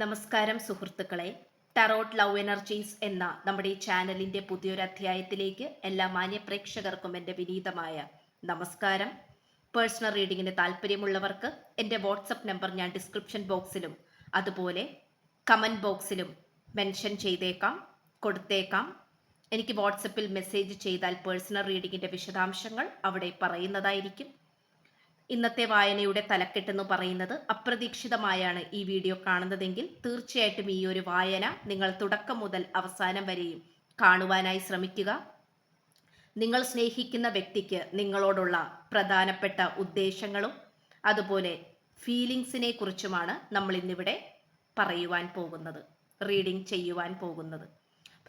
നമസ്കാരം സുഹൃത്തുക്കളെ. Tarot love energies എന്ന നമ്മുടെ ഈ ചാനലിന്റെ പുതിയൊരു അധ്യായത്തിലേക്ക് എല്ലാ മാന്യ പ്രേക്ഷകർക്കും എന്റെ വിനീതമായ നമസ്കാരം. പേഴ്സണൽ റീഡിങ്ങിന് താല്പര്യമുള്ളവർക്ക് എന്റെ വാട്സപ്പ് നമ്പർ ഞാൻ ഡിസ്ക്രിപ്ഷൻ ബോക്സിലും അതുപോലെ കമന്റ് ബോക്സിലും മെൻഷൻ ചെയ്തേക്കാം കൊടുത്തേക്കാം. എനിക്ക് വാട്സപ്പിൽ മെസ്സേജ് ചെയ്താൽ പേഴ്സണൽ റീഡിങ്ങിന്റെ വിശദാംശങ്ങൾ അവിടെ പറയുന്നതായിരിക്കും. ഇന്നത്തെ വായനയുടെ തലക്കെട്ടെന്ന് പറയുന്നത് അപ്രതീക്ഷിതമായാണ് ഈ വീഡിയോ കാണുന്നതെങ്കിൽ തീർച്ചയായിട്ടും ഈ ഒരു വായന നിങ്ങൾ തുടക്കം മുതൽ അവസാനം വരെയും കാണുവാനായി ശ്രമിക്കുക. നിങ്ങൾ സ്നേഹിക്കുന്ന വ്യക്തിക്ക് നിങ്ങളോടുള്ള പ്രധാനപ്പെട്ട ഉദ്ദേശങ്ങളും അതുപോലെ ഫീലിങ്സിനെ കുറിച്ചുമാണ് നമ്മൾ ഇന്നിവിടെ പറയുവാൻ പോകുന്നത് റീഡിംഗ് ചെയ്യുവാൻ പോകുന്നത്.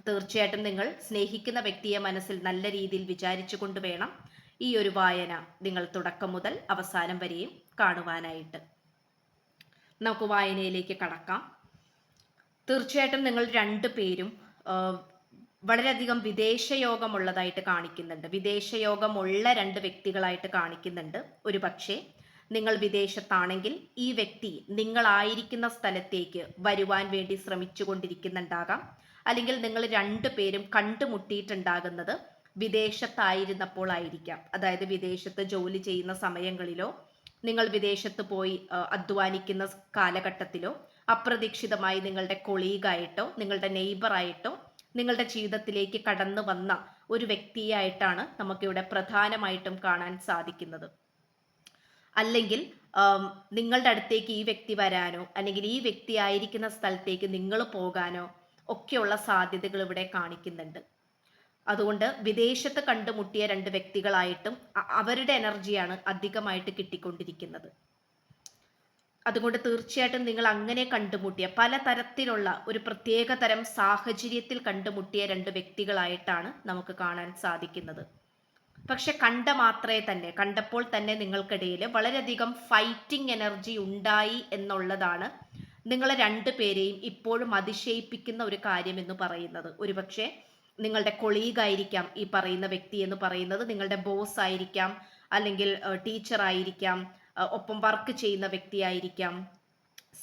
തീർച്ചയായിട്ടും നിങ്ങൾ സ്നേഹിക്കുന്ന വ്യക്തിയെ മനസ്സിൽ നല്ല രീതിയിൽ വിചാരിച്ചുകൊണ്ട് വേണം ഈ ഒരു വായന നിങ്ങൾ തുടക്കം മുതൽ അവസാനം വരെയും കാണുവാനായിട്ട്. നമുക്ക് വായനയിലേക്ക് കടക്കാം. തീർച്ചയായിട്ടും നിങ്ങൾ രണ്ട് പേരും വളരെയധികം വിദേശയോഗമുള്ളതായിട്ട് കാണിക്കുന്നുണ്ട്. വിദേശയോഗമുള്ള രണ്ട് വ്യക്തികളായിട്ട് കാണിക്കുന്നുണ്ട്. ഒരു പക്ഷേ നിങ്ങൾ വിദേശത്താണെങ്കിൽ ഈ വ്യക്തി നിങ്ങളായിരിക്കുന്ന സ്ഥലത്തേക്ക് വരുവാൻ വേണ്ടി ശ്രമിച്ചു കൊണ്ടിരിക്കുന്നുണ്ടാകാം അല്ലെങ്കിൽ നിങ്ങൾ രണ്ടു പേരും കണ്ടുമുട്ടിയിട്ടുണ്ടാകുന്നത് വിദേശത്തായിരുന്നപ്പോൾ ആയിരിക്കാം അതായത് വിദേശത്ത് ജോലി ചെയ്യുന്ന സമയങ്ങളിലോ നിങ്ങൾ വിദേശത്ത് പോയി അധ്വാനിക്കുന്ന കാലഘട്ടത്തിലോ അപ്രതീക്ഷിതമായി നിങ്ങളുടെ കൊളീഗായിട്ടോ നിങ്ങളുടെ നെയ്ബറായിട്ടോ നിങ്ങളുടെ ജീവിതത്തിലേക്ക് കടന്നു വന്ന ഒരു വ്യക്തിയായിട്ടാണ് നമുക്കിവിടെ പ്രധാനമായിട്ടും കാണാൻ സാധിക്കുന്നത്. അല്ലെങ്കിൽ നിങ്ങളുടെ അടുത്തേക്ക് ഈ വ്യക്തി വരാനോ അല്ലെങ്കിൽ ഈ വ്യക്തി ആയിരിക്കുന്ന സ്ഥലത്തേക്ക് നിങ്ങൾ പോകാനോ ഒക്കെയുള്ള സാധ്യതകൾ ഇവിടെ കാണിക്കുന്നുണ്ട്. അതുകൊണ്ട് വിദേശത്ത് കണ്ടുമുട്ടിയ രണ്ട് വ്യക്തികളായിട്ടും അവരുടെ എനർജിയാണ് അധികമായിട്ട് കിട്ടിക്കൊണ്ടിരിക്കുന്നത്. അതുകൊണ്ട് തീർച്ചയായിട്ടും നിങ്ങൾ അങ്ങനെ കണ്ടുമുട്ടിയ പലതരത്തിലുള്ള ഒരു പ്രത്യേക തരം സാഹചര്യത്തിൽ കണ്ടുമുട്ടിയ രണ്ട് വ്യക്തികളായിട്ടാണ് നമുക്ക് കാണാൻ സാധിക്കുന്നത്. പക്ഷെ കണ്ട മാത്രമേ തന്നെ കണ്ടപ്പോൾ തന്നെ നിങ്ങൾക്കിടയിൽ വളരെയധികം ഫൈറ്റിംഗ് എനർജി ഉണ്ടായി എന്നുള്ളതാണ് നിങ്ങളെ രണ്ടു പേരെയും ഇപ്പോഴും അതിശയിപ്പിക്കുന്ന ഒരു കാര്യം എന്ന് പറയുന്നത്. ഒരുപക്ഷെ നിങ്ങളുടെ കൊളീഗ് ആയിരിക്കാം ഈ പറയുന്ന വ്യക്തി എന്ന് പറയുന്നത്. നിങ്ങളുടെ ബോസ് ആയിരിക്കാം അല്ലെങ്കിൽ ടീച്ചർ ആയിരിക്കാം ഒപ്പം വർക്ക് ചെയ്യുന്ന വ്യക്തിയായിരിക്കാം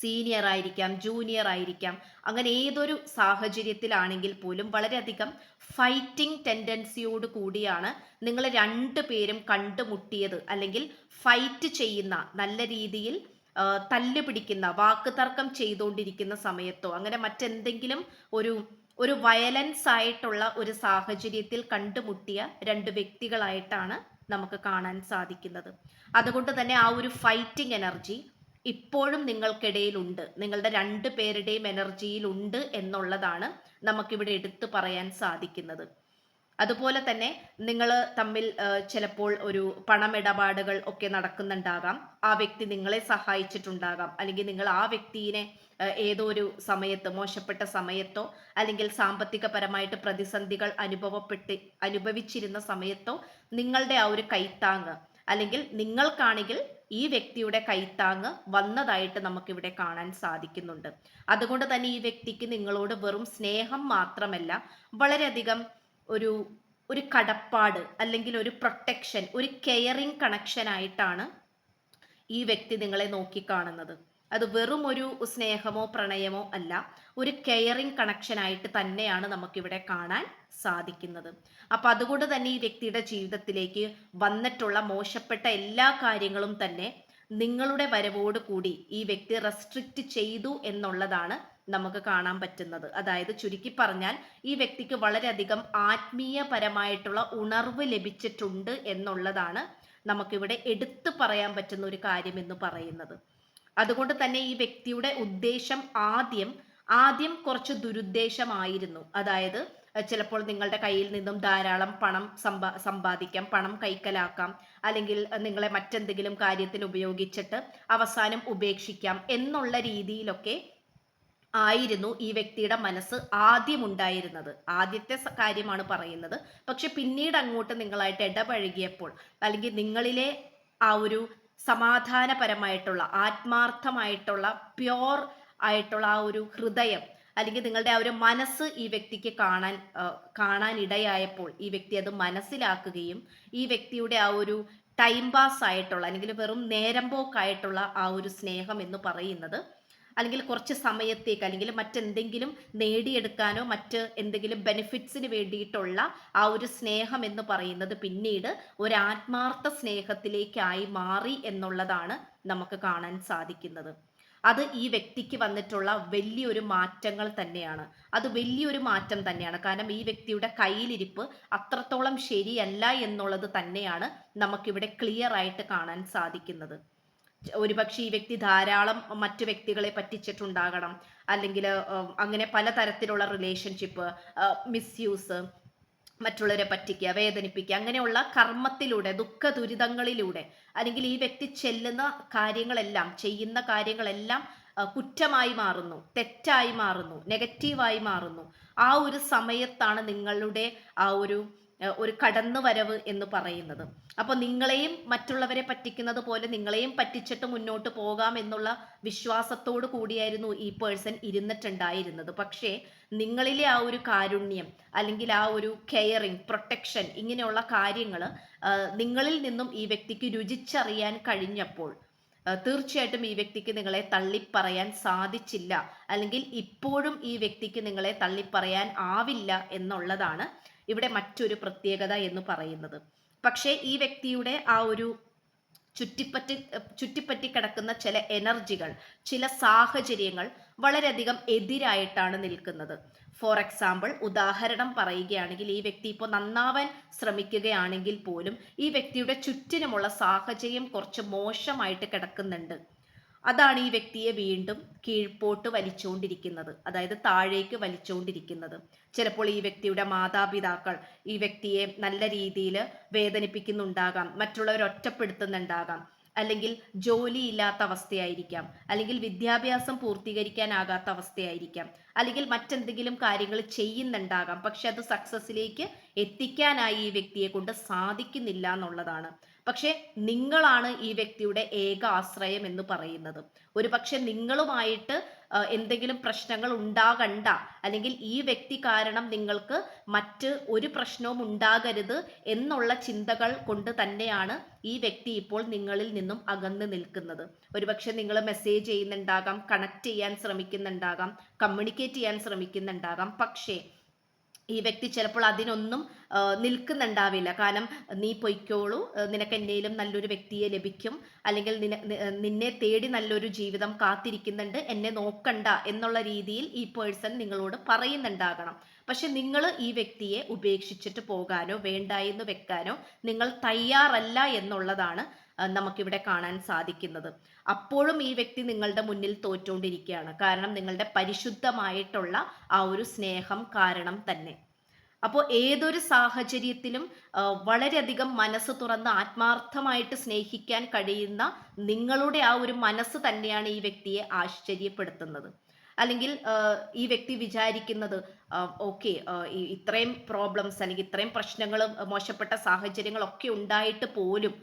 സീനിയർ ആയിരിക്കാം ജൂനിയർ ആയിരിക്കാം. അങ്ങനെ ഏതൊരു സാഹചര്യത്തിലാണെങ്കിൽ പോലും വളരെയധികം ഫൈറ്റിംഗ് ടെൻഡൻസിയോട് കൂടിയാണ് നിങ്ങൾ രണ്ടു പേരും കണ്ടുമുട്ടിയത്. അല്ലെങ്കിൽ ഫൈറ്റ് ചെയ്യുന്ന നല്ല രീതിയിൽ തല്ലുപിടിക്കുന്ന തല്ല് വാക്ക് തർക്കം ചെയ്തുകൊണ്ടിരിക്കുന്ന സമയത്തോ അങ്ങനെ മറ്റെന്തെങ്കിലും ഒരു ഒരു വയലൻസ് ആയിട്ടുള്ള ഒരു സാഹചര്യത്തിൽ കണ്ടുമുട്ടിയ രണ്ട് വ്യക്തികളായിട്ടാണ് നമുക്ക് കാണാൻ സാധിക്കുന്നത്. അതുകൊണ്ട് തന്നെ ആ ഒരു ഫൈറ്റിംഗ് എനർജി ഇപ്പോഴും നിങ്ങൾക്കിടയിലുണ്ട്. നിങ്ങളുടെ രണ്ട് പേരുടെയും എനർജിയിലുണ്ട് എന്നുള്ളതാണ് നമുക്കിവിടെ എടുത്തു പറയാൻ സാധിക്കുന്നത്. അതുപോലെ തന്നെ നിങ്ങൾ തമ്മിൽ ചിലപ്പോൾ ഒരു പണമിടപാടുകൾ ഒക്കെ നടക്കുന്നുണ്ടാകാം. ആ വ്യക്തി നിങ്ങളെ സഹായിച്ചിട്ടുണ്ടാകാം. അല്ലെങ്കിൽ നിങ്ങൾ ആ വ്യക്തിയെ ഏതോ ഒരു സമയത്ത് മോശപ്പെട്ട സമയത്തോ അല്ലെങ്കിൽ സാമ്പത്തികപരമായിട്ട് പ്രതിസന്ധികൾ അനുഭവപ്പെട്ട് അനുഭവിച്ചിരുന്ന സമയത്തോ നിങ്ങളുടെ ആ ഒരു കൈത്താങ്ങ് അല്ലെങ്കിൽ നിങ്ങൾക്കാണെങ്കിൽ ഈ വ്യക്തിയുടെ കൈത്താങ്ങ് വന്നതായിട്ട് നമുക്കിവിടെ കാണാൻ സാധിക്കുന്നുണ്ട്. അതുകൊണ്ട് തന്നെ ഈ വ്യക്തിക്ക് നിങ്ങളോട് വെറും സ്നേഹം മാത്രമല്ല വളരെയധികം ഒരു ഒരു കടപ്പാട് അല്ലെങ്കിൽ ഒരു പ്രൊട്ടക്ഷൻ ഒരു കെയറിങ് കണക്ഷൻ ആയിട്ടാണ് ഈ വ്യക്തി നിങ്ങളെ നോക്കിക്കാണുന്നത്. അത് വെറും ഒരു സ്നേഹമോ പ്രണയമോ അല്ല ഒരു കെയറിങ് കണക്ഷൻ ആയിട്ട് തന്നെയാണ് നമുക്കിവിടെ കാണാൻ സാധിക്കുന്നത്. അപ്പൊ അതുകൊണ്ട് തന്നെ ഈ വ്യക്തിയുടെ ജീവിതത്തിലേക്ക് വന്നിട്ടുള്ള മോശപ്പെട്ട എല്ലാ കാര്യങ്ങളും തന്നെ നിങ്ങളുടെ വരവോട് കൂടി ഈ വ്യക്തി റെസ്ട്രിക്റ്റ് ചെയ്തു എന്നുള്ളതാണ് നമുക്ക് കാണാൻ പറ്റുന്നത്. അതായത് ചുരുക്കി പറഞ്ഞാൽ ഈ വ്യക്തിക്ക് വളരെയധികം ആത്മീയപരമായിട്ടുള്ള ഉണർവ് ലഭിച്ചിട്ടുണ്ട് എന്നുള്ളതാണ് നമുക്കിവിടെ എടുത്തു പറയാൻ പറ്റുന്ന ഒരു കാര്യം എന്ന് പറയുന്നത്. അതുകൊണ്ട് തന്നെ ഈ വ്യക്തിയുടെ ഉദ്ദേശം ആദ്യം ആദ്യം കുറച്ച് ദുരുദ്ദേശമായിരുന്നു. അതായത് ചിലപ്പോൾ നിങ്ങളുടെ കയ്യിൽ നിന്നും ധാരാളം പണം സമ്പാ സമ്പാദിക്കാം പണം കൈക്കലാക്കാം അല്ലെങ്കിൽ നിങ്ങളെ മറ്റെന്തെങ്കിലും കാര്യത്തിന് ഉപയോഗിച്ചിട്ട് അവസാനം ഉപേക്ഷിക്കാം എന്നുള്ള രീതിയിലൊക്കെ ആയിരുന്നു ഈ വ്യക്തിയുടെ മനസ്സ് ആദ്യം ഉണ്ടായിരുന്നത്. ആദ്യത്തെ കാര്യമാണ് പറയുന്നത്. പക്ഷെ പിന്നീട് അങ്ങോട്ട് നിങ്ങളായിട്ട് ഇടപഴകിയപ്പോൾ അല്ലെങ്കിൽ നിങ്ങളിലെ ആ ഒരു സമാധാനപരമായിട്ടുള്ള ആത്മാർത്ഥമായിട്ടുള്ള പ്യോർ ആയിട്ടുള്ള ആ ഒരു ഹൃദയം അല്ലെങ്കിൽ നിങ്ങളുടെ ആ ഒരു മനസ്സ് ഈ വ്യക്തിക്ക് കാണാൻ കാണാൻ ഇടയായപ്പോൾ ഈ വ്യക്തി അത് മനസ്സിലാക്കുകയും ഈ വ്യക്തിയുടെ ആ ഒരു ടൈം പാസ് ആയിട്ടുള്ള അല്ലെങ്കിൽ വെറും നേരം പോക്കായിട്ടുള്ള ആ ഒരു സ്നേഹം എന്ന് പറയുന്നത് അല്ലെങ്കിൽ കുറച്ച് സമയത്തേക്ക് അല്ലെങ്കിൽ മറ്റെന്തെങ്കിലും നേടിയെടുക്കാനോ മറ്റ് എന്തെങ്കിലും ബെനിഫിറ്റ്സിന് വേണ്ടിയിട്ടുള്ള ആ ഒരു സ്നേഹം എന്ന് പറയുന്നത് പിന്നീട് ഒരു ആത്മാർത്ഥ സ്നേഹത്തിലേക്കായി മാറി എന്നുള്ളതാണ് നമുക്ക് കാണാൻ സാധിക്കുന്നത്. അത് ഈ വ്യക്തിക്ക് വന്നിട്ടുള്ള വലിയൊരു മാറ്റങ്ങൾ തന്നെയാണ്. അത് വലിയൊരു മാറ്റം തന്നെയാണ്. കാരണം ഈ വ്യക്തിയുടെ കയ്യിലിരിപ്പ് അത്രത്തോളം ശരിയല്ല എന്നുള്ളത് തന്നെയാണ് നമുക്കിവിടെ ക്ലിയർ ആയിട്ട് കാണാൻ സാധിക്കുന്നത്. ഒരുപക്ഷെ ഈ വ്യക്തി ധാരാളം മറ്റു വ്യക്തികളെ പറ്റിച്ചിട്ടുണ്ടാകണം. അല്ലെങ്കിൽ അങ്ങനെ പലതരത്തിലുള്ള റിലേഷൻഷിപ്പ് മിസ്യൂസ് മറ്റുള്ളവരെ പറ്റിക്കുക വേദനിപ്പിക്കുക അങ്ങനെയുള്ള കർമ്മത്തിലൂടെ ദുഃഖ ദുരിതങ്ങളിലൂടെ അല്ലെങ്കിൽ ഈ വ്യക്തി ചെല്ലുന്ന കാര്യങ്ങളെല്ലാം ചെയ്യുന്ന കാര്യങ്ങളെല്ലാം കുറ്റമായി മാറുന്നു തെറ്റായി മാറുന്നു നെഗറ്റീവായി മാറുന്നു. ആ ഒരു സമയത്താണ് നിങ്ങളുടെ ആ ഒരു ഒരു കടന്നു വരവ് എന്ന് പറയുന്നത്. അപ്പോൾ നിങ്ങളെയും മറ്റുള്ളവരെ പറ്റിക്കുന്നത് പോലെ നിങ്ങളെയും പറ്റിച്ചിട്ട് മുന്നോട്ട് പോകാം എന്നുള്ള വിശ്വാസത്തോടു കൂടിയായിരുന്നു ഈ പേഴ്സൺ ഇരുന്നിട്ടുണ്ടായിരുന്നത്. പക്ഷേ നിങ്ങളിലെ ആ ഒരു കാരുണ്യം അല്ലെങ്കിൽ ആ ഒരു കെയറിങ് പ്രൊട്ടക്ഷൻ ഇങ്ങനെയുള്ള കാര്യങ്ങൾ നിങ്ങളിൽ നിന്നും ഈ വ്യക്തിക്ക് രുചിച്ചറിയാൻ കഴിഞ്ഞപ്പോൾ തീർച്ചയായിട്ടും ഈ വ്യക്തിക്ക് നിങ്ങളെ തള്ളിപ്പറയാൻ സാധിച്ചില്ല. അല്ലെങ്കിൽ ഇപ്പോഴും ഈ വ്യക്തിക്ക് നിങ്ങളെ തള്ളിപ്പറയാൻ ആവില്ല എന്നുള്ളതാണ് ഇവിടെ മറ്റൊരു പ്രത്യേകത എന്ന് പറയുന്നത്. പക്ഷേ ഈ വ്യക്തിയുടെ ആ ഒരു ചുറ്റിപ്പറ്റി ചുറ്റിപ്പറ്റി കിടക്കുന്ന ചില എനർജികൾ ചില സാഹചര്യങ്ങൾ വളരെയധികം എതിരായിട്ടാണ് നിൽക്കുന്നത്. ഫോർ എക്സാമ്പിൾ ഉദാഹരണം പറയുകയാണെങ്കിൽ ഈ വ്യക്തി ഇപ്പോൾ നന്നാവാൻ ശ്രമിക്കുകയാണെങ്കിൽ പോലും ഈ വ്യക്തിയുടെ ചുറ്റിനുമുള്ള സാഹചര്യം കുറച്ച് മോശമായിട്ട് കിടക്കുന്നുണ്ട്. അതാണ് ഈ വ്യക്തിയെ വീണ്ടും കീഴ്പോട്ട് വലിച്ചുകൊണ്ടിരിക്കുന്നത്. അതായത് താഴേക്ക് വലിച്ചുകൊണ്ടിരിക്കുന്നത്. ചിലപ്പോൾ ഈ വ്യക്തിയുടെ മാതാപിതാക്കൾ ഈ വ്യക്തിയെ നല്ല രീതിയിൽ വേദനിപ്പിക്കുന്നുണ്ടാകാം. മറ്റുള്ളവർ ഒറ്റപ്പെടുത്തുന്നുണ്ടാകാം. അല്ലെങ്കിൽ ജോലിയില്ലാത്ത അവസ്ഥയായിരിക്കാം. അല്ലെങ്കിൽ വിദ്യാഭ്യാസം പൂർത്തീകരിക്കാനാകാത്ത അവസ്ഥയായിരിക്കാം. അല്ലെങ്കിൽ മറ്റെന്തെങ്കിലും കാര്യങ്ങൾ ചെയ്യുന്നുണ്ടാകാം. പക്ഷെ അത് സക്സസ്സിലേക്ക് എത്തിക്കാനായി ഈ വ്യക്തിയെ കൊണ്ട് സാധിക്കുന്നില്ല എന്നുള്ളതാണ്. പക്ഷേ നിങ്ങളാണ് ഈ വ്യക്തിയുടെ ഏക ആശ്രയം എന്ന് പറയുന്നത്. ഒരു പക്ഷെ നിങ്ങളുമായിട്ട് എന്തെങ്കിലും പ്രശ്നങ്ങൾ ഉണ്ടാകണ്ട അല്ലെങ്കിൽ ഈ വ്യക്തി കാരണം നിങ്ങൾക്ക് മറ്റ് ഒരു പ്രശ്നവും ഉണ്ടാകരുത് എന്നുള്ള ചിന്തകൾ കൊണ്ട് തന്നെയാണ് ഈ വ്യക്തി ഇപ്പോൾ നിങ്ങളിൽ നിന്നും അകന്ന് നിൽക്കുന്നത്. ഒരുപക്ഷെ നിങ്ങൾ മെസ്സേജ് ചെയ്യുന്നുണ്ടാകാം കണക്ട് ചെയ്യാൻ ശ്രമിക്കുന്നുണ്ടാകാം കമ്മ്യൂണിക്കേറ്റ് ചെയ്യാൻ ശ്രമിക്കുന്നുണ്ടാകാം. പക്ഷേ ഈ വ്യക്തി ചിലപ്പോൾ അതിനൊന്നും നിൽക്കുന്നുണ്ടാവില്ല. കാരണം നീ പൊയ്ക്കോളൂ നിനക്ക് എന്നേലും നല്ലൊരു വ്യക്തിയെ ലഭിക്കും. അല്ലെങ്കിൽ നിന്നെ തേടി നല്ലൊരു ജീവിതം കാത്തിരിക്കുന്നുണ്ട്. എന്നെ നോക്കണ്ട എന്നുള്ള രീതിയിൽ ഈ പേഴ്സൺ നിങ്ങളോട് പറയുന്നുണ്ടാകണം. പക്ഷെ നിങ്ങൾ ഈ വ്യക്തിയെ ഉപേക്ഷിച്ചിട്ട് പോകാനോ വേണ്ട എന്ന് വെക്കാനോ നിങ്ങൾ തയ്യാറല്ല എന്നുള്ളതാണ് നമുക്കിവിടെ കാണാൻ സാധിക്കുന്നത്. അപ്പോഴും ഈ വ്യക്തി നിങ്ങളുടെ മുന്നിൽ തോറ്റുകൊണ്ടിരിക്കുകയാണ്. കാരണം നിങ്ങളുടെ പരിശുദ്ധമായിട്ടുള്ള ആ ഒരു സ്നേഹം കാരണം തന്നെ. അപ്പോൾ ഏതൊരു സാഹചര്യത്തിലും വളരെയധികം മനസ്സ് തുറന്ന് ആത്മാർത്ഥമായിട്ട് സ്നേഹിക്കാൻ കഴിയുന്ന നിങ്ങളുടെ ആ ഒരു മനസ്സ് തന്നെയാണ് ഈ വ്യക്തിയെ ആശ്ചര്യപ്പെടുത്തുന്നത്. അല്ലെങ്കിൽ ഈ വ്യക്തി വിചാരിക്കുന്നത് ഓക്കെ ഇത്രയും പ്രോബ്ലംസ് അല്ലെങ്കിൽ ഇത്രയും പ്രശ്നങ്ങളും മോശപ്പെട്ട സാഹചര്യങ്ങളൊക്കെ ഉണ്ടായിട്ട് പോലും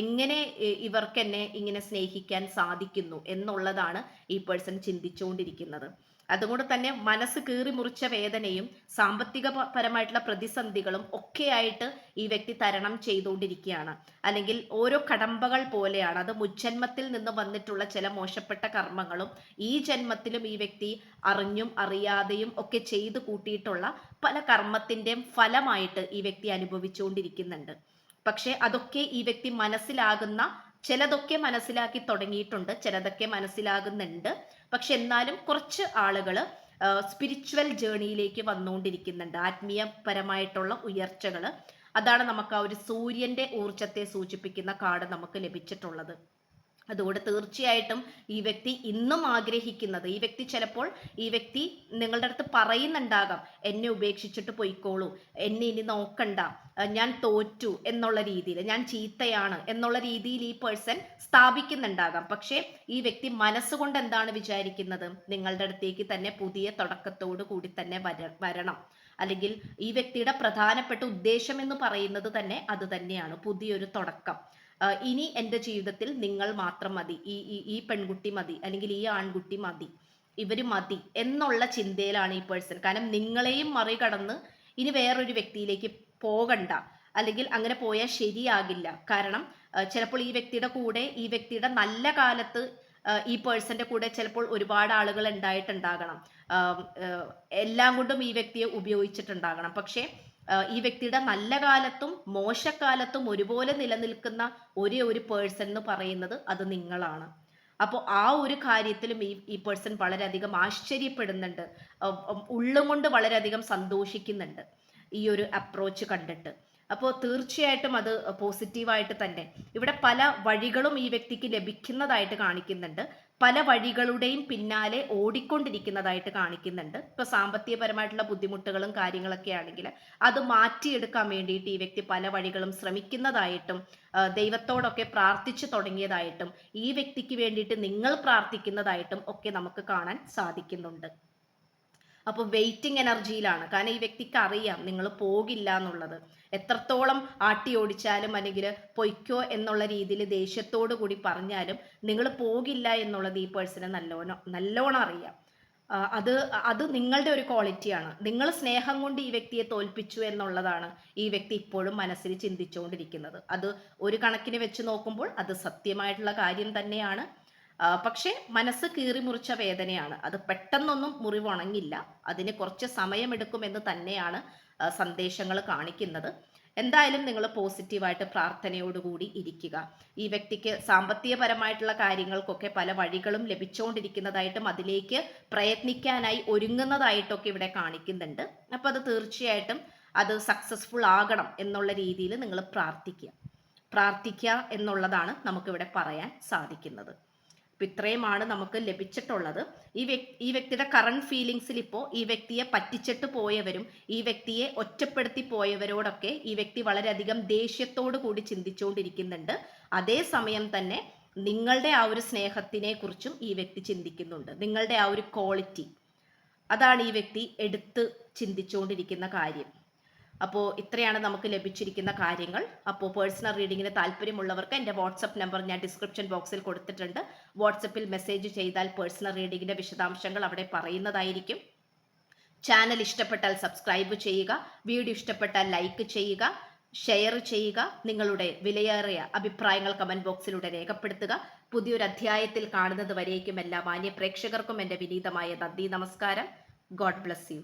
എങ്ങനെ ഇവർക്ക് എന്നെ ഇങ്ങനെ സ്നേഹിക്കാൻ സാധിക്കുന്നു എന്നുള്ളതാണ് ഈ പേഴ്സൺ ചിന്തിച്ചുകൊണ്ടിരിക്കുന്നത്. അതുകൊണ്ട് തന്നെ മനസ്സ് കീറി മുറിച്ച വേദനയും സാമ്പത്തിക പരമായിട്ടുള്ള പ്രതിസന്ധികളും ഒക്കെയായിട്ട് ഈ വ്യക്തി തരണം ചെയ്തുകൊണ്ടിരിക്കുകയാണ്. അല്ലെങ്കിൽ ഓരോ കടമ്പകൾ പോലെയാണ്. അത് മുജ്ജന്മത്തിൽ നിന്ന് വന്നിട്ടുള്ള ചില മോശപ്പെട്ട കർമ്മങ്ങളും ഈ ജന്മത്തിലും ഈ വ്യക്തി അറിഞ്ഞും അറിയാതെയും ഒക്കെ ചെയ്തു കൂട്ടിയിട്ടുള്ള പല കർമ്മത്തിന്റെയും ഫലമായിട്ട് ഈ വ്യക്തി അനുഭവിച്ചുകൊണ്ടിരിക്കുന്നുണ്ട്. പക്ഷെ അതൊക്കെ ഈ വ്യക്തി മനസ്സിലാകുന്ന ചിലതൊക്കെ മനസ്സിലാക്കി തുടങ്ങിയിട്ടുണ്ട് ചിലതൊക്കെ മനസ്സിലാകുന്നുണ്ട്. പക്ഷെ എന്നാലും കുറച്ച് ആളുകൾ സ്പിരിച്വൽ ജേണിയിലേക്ക് വന്നുകൊണ്ടിരിക്കുന്നുണ്ട്. ആത്മീയപരമായിട്ടുള്ള ഉയർച്ചകൾ അതാണ് നമുക്ക് ആ ഒരു സൂര്യന്റെ ഊർജത്തെ സൂചിപ്പിക്കുന്ന കാർഡ് നമുക്ക് ലഭിച്ചിട്ടുള്ളത്. അതുകൊണ്ട് തീർച്ചയായിട്ടും ഈ വ്യക്തി ഇന്നും ആഗ്രഹിക്കുന്നത് ഈ വ്യക്തി ചിലപ്പോൾ ഈ വ്യക്തി നിങ്ങളുടെ അടുത്ത് പറയുന്നുണ്ടാകാം എന്നെ ഉപേക്ഷിച്ചിട്ട് പോയിക്കോളൂ എന്നെ ഇനി നോക്കണ്ട ഞാൻ തോറ്റു എന്നുള്ള രീതിയിൽ ഞാൻ ചീത്തയാണ് എന്നുള്ള രീതിയിൽ ഈ പേഴ്സൺ സ്ഥാപിക്കുന്നുണ്ടാകാം. പക്ഷേ ഈ വ്യക്തി മനസ്സുകൊണ്ട് എന്താണ് വിചാരിക്കുന്നത്? നിങ്ങളുടെ അടുത്തേക്ക് തന്നെ പുതിയ തുടക്കത്തോടു കൂടി തന്നെ വര വരണം. അല്ലെങ്കിൽ ഈ വ്യക്തിയുടെ പ്രധാനപ്പെട്ട ഉദ്ദേശം എന്ന് പറയുന്നത് തന്നെ അത് തന്നെയാണ് പുതിയൊരു തുടക്കം. ഇനി എന്റെ ജീവിതത്തിൽ നിങ്ങൾ മാത്രം മതി. ഈ ഈ പെൺകുട്ടി മതി. അല്ലെങ്കിൽ ഈ ആൺകുട്ടി മതി. ഇവർ മതി എന്നുള്ള ചിന്തയിലാണ് ഈ പേഴ്സൺ കാരണം നിങ്ങളെയും മറികടന്ന് ഇനി വേറൊരു വ്യക്തിയിലേക്ക് പോകണ്ട. അല്ലെങ്കിൽ അങ്ങനെ പോയാൽ ശരിയാകില്ല. കാരണം ചിലപ്പോൾ ഈ വ്യക്തിയുടെ കൂടെ ഈ വ്യക്തിയുടെ നല്ല കാലത്ത് ഈ പേഴ്സന്റെ കൂടെ ചിലപ്പോൾ ഒരുപാട് ആളുകൾ ഉണ്ടായിട്ടുണ്ടാകണം. എല്ലാം കൊണ്ടും ഈ വ്യക്തിയെ ഉപയോഗിച്ചിട്ടുണ്ടാകണം. പക്ഷേ ഈ വ്യക്തിയുടെ നല്ല കാലത്തും മോശക്കാലത്തും ഒരുപോലെ നിലനിൽക്കുന്ന ഒരേ ഒരു പേഴ്സൺ എന്ന് പറയുന്നത് അത് നിങ്ങളാണ്. അപ്പോൾ ആ ഒരു കാര്യത്തിലും ഈ ഈ പേഴ്സൺ വളരെയധികം ആശ്ചര്യപ്പെടുന്നുണ്ട്. ഉള്ളും കൊണ്ട് വളരെയധികം സന്തോഷിക്കുന്നുണ്ട് ഈ ഒരു അപ്രോച്ച് കണ്ടിട്ട്. അപ്പോൾ തീർച്ചയായിട്ടും അത് പോസിറ്റീവായിട്ട് തന്നെ. ഇവിടെ പല വഴികളും ഈ വ്യക്തിക്ക് ലഭിക്കുന്നതായിട്ട് കാണിക്കുന്നുണ്ട്. പല വഴികളുടെയും പിന്നാലെ ഓടിക്കൊണ്ടിരിക്കുന്നതായിട്ട് കാണിക്കുന്നുണ്ട്. ഇപ്പൊ സാമ്പത്തികപരമായിട്ടുള്ള ബുദ്ധിമുട്ടുകളും കാര്യങ്ങളൊക്കെ ആണെങ്കിൽ അത് മാറ്റിയെടുക്കാൻ വേണ്ടിയിട്ട് ഈ വ്യക്തി പല വഴികളും ശ്രമിക്കുന്നതായിട്ടും ദൈവത്തോടൊക്കെ പ്രാർത്ഥിച്ചു തുടങ്ങിയതായിട്ടും ഈ വ്യക്തിക്ക് വേണ്ടിയിട്ട് നിങ്ങൾ പ്രാർത്ഥിക്കുന്നതായിട്ടും ഒക്കെ നമുക്ക് കാണാൻ സാധിക്കുന്നുണ്ട്. അപ്പോൾ വെയിറ്റിംഗ് എനർജിയിലാണ് കാരണം ഈ വ്യക്തിക്ക് അറിയാം നിങ്ങൾ പോകില്ല എന്നുള്ളത്. എത്രത്തോളം ആട്ടി ഓടിച്ചാലും അല്ലെങ്കിൽ പൊയ്ക്കോ എന്നുള്ള രീതിയിൽ ദേഷ്യത്തോടു കൂടി പറഞ്ഞാലും നിങ്ങൾ പോകില്ല എന്നുള്ളത് ഈ പേഴ്സണ് നല്ലോണം നല്ലോണം അറിയാം. അത് അത് നിങ്ങളുടെ ഒരു ക്വാളിറ്റിയാണ് നിങ്ങൾ സ്നേഹം കൊണ്ട് ഈ വ്യക്തിയെ തോൽപ്പിച്ചു എന്നുള്ളതാണ് ഈ വ്യക്തി ഇപ്പോഴും മനസ്സിൽ ചിന്തിച്ചുകൊണ്ടിരിക്കുന്നത്. അത് ഒരു കണക്കിന് വെച്ച് നോക്കുമ്പോൾ അത് സത്യമായിട്ടുള്ള കാര്യം തന്നെയാണ്. പക്ഷേ മനസ്സ് കീറി മുറിച്ച വേദനയാണ്. അത് പെട്ടെന്നൊന്നും മുറിവുണങ്ങില്ല. അതിന് കുറച്ച് സമയമെടുക്കുമെന്ന് തന്നെയാണ് സന്ദേശങ്ങൾ കാണിക്കുന്നത്. എന്തായാലും നിങ്ങൾ പോസിറ്റീവായിട്ട് പ്രാർത്ഥനയോടുകൂടി ഇരിക്കുക. ഈ വ്യക്തിക്ക് സാമ്പത്തികപരമായിട്ടുള്ള കാര്യങ്ങൾക്കൊക്കെ പല വഴികളും ലഭിച്ചുകൊണ്ടിരിക്കുന്നതായിട്ടും അതിലേക്ക് പ്രയത്നിക്കാനായി ഒരുങ്ങുന്നതായിട്ടൊക്കെ ഇവിടെ കാണിക്കുന്നുണ്ട്. അപ്പോൾ അത് തീർച്ചയായിട്ടും അത് സക്സസ്ഫുൾ ആകണം എന്നുള്ള രീതിയിൽ നിങ്ങൾ പ്രാർത്ഥിക്കുക. പ്രാർത്ഥിക്കുക എന്നുള്ളതാണ് നമുക്കിവിടെ പറയാൻ സാധിക്കുന്നത്. ഇത്രയുമാണ് നമുക്ക് ലഭിച്ചിട്ടുള്ളത്. ഈ വ്യക്തി ഈ വ്യക്തിയുടെ കറണ്ട് ഫീലിങ്സിൽ ഇപ്പോൾ ഈ വ്യക്തിയെ പറ്റിച്ചിട്ട് പോയവരും ഈ വ്യക്തിയെ ഒറ്റപ്പെടുത്തി പോയവരോടൊക്കെ ഈ വ്യക്തി വളരെയധികം ദേഷ്യത്തോടു കൂടി ചിന്തിച്ചുകൊണ്ടിരിക്കുന്നുണ്ട്. അതേസമയം തന്നെ നിങ്ങളുടെ ആ ഒരു സ്നേഹത്തിനെ കുറിച്ചും ഈ വ്യക്തി ചിന്തിക്കുന്നുണ്ട്. നിങ്ങളുടെ ആ ഒരു ക്വാളിറ്റി അതാണ് ഈ വ്യക്തി എടുത്ത് ചിന്തിച്ചുകൊണ്ടിരിക്കുന്ന കാര്യം. അപ്പോൾ ഇത്രയാണ് നമുക്ക് ലഭിച്ചിരിക്കുന്ന കാര്യങ്ങൾ. അപ്പോൾ പേഴ്സണൽ റീഡിങ്ങിന് താല്പര്യമുള്ളവർക്ക് എന്റെ വാട്സപ്പ് നമ്പർ ഞാൻ ഡിസ്ക്രിപ്ഷൻ ബോക്സിൽ കൊടുത്തിട്ടുണ്ട്. വാട്സപ്പിൽ മെസ്സേജ് ചെയ്താൽ പേഴ്സണൽ റീഡിങ്ങിന്റെ വിശദാംശങ്ങൾ അവിടെ പറയുന്നതായിരിക്കും. ചാനൽ ഇഷ്ടപ്പെട്ടാൽ സബ്സ്ക്രൈബ് ചെയ്യുക. വീഡിയോ ഇഷ്ടപ്പെട്ടാൽ ലൈക്ക് ചെയ്യുക. ഷെയർ ചെയ്യുക. നിങ്ങളുടെ വിലയേറിയ അഭിപ്രായങ്ങൾ കമന്റ് ബോക്സിലൂടെ രേഖപ്പെടുത്തുക. പുതിയൊരു അധ്യായത്തിൽ കാണുന്നത് വരേക്കും എല്ലാ മാന്യ പ്രേക്ഷകർക്കും എന്റെ വിനീതമായ നന്ദി നമസ്കാരം. God bless you